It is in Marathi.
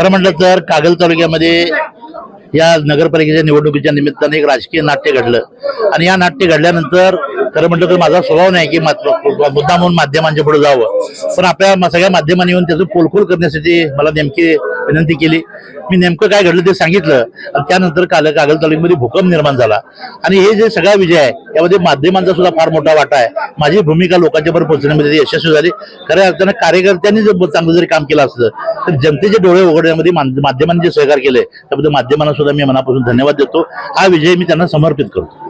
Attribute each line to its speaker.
Speaker 1: खरं म्हटलं तर कागल तालुक्यामध्ये या नगरपालिकेच्या निवडणुकीच्या निमित्ताने एक राजकीय नाट्य घडलं. आणि या नाट्य घडल्यानंतर खरं म्हटलं तर माझा स्वभाव नाही की मुद्दा म्हणून माध्यमांच्या पुढे जावं. पण आपल्या सगळ्या माध्यमांनी येऊन त्याचं पोलखोल करण्यासाठी मला नेमकी विनंती केली. मी नेमकं काय घडलं ते सांगितलं आणि त्यानंतर काल कागल तालुक्यामध्ये भूकंप निर्माण झाला. आणि हे जे सगळा विजय आहे यामध्ये माध्यमांचा सुद्धा फार मोठा वाटा आहे. माझी भूमिका लोकांच्या बरोबर पोहोचण्यामध्ये यशस्वी झाली. खऱ्या अर्थानं कार्यकर्त्यांनी जर चांगलं जरी काम केलं असतं तर जनतेचे डोळे उघडण्यामध्ये माध्यमांनी जे सहकार्य केले त्याबद्दल माध्यमांना सुद्धा मी मनापासून धन्यवाद देतो. हा विजय मी त्यांना समर्पित करतो.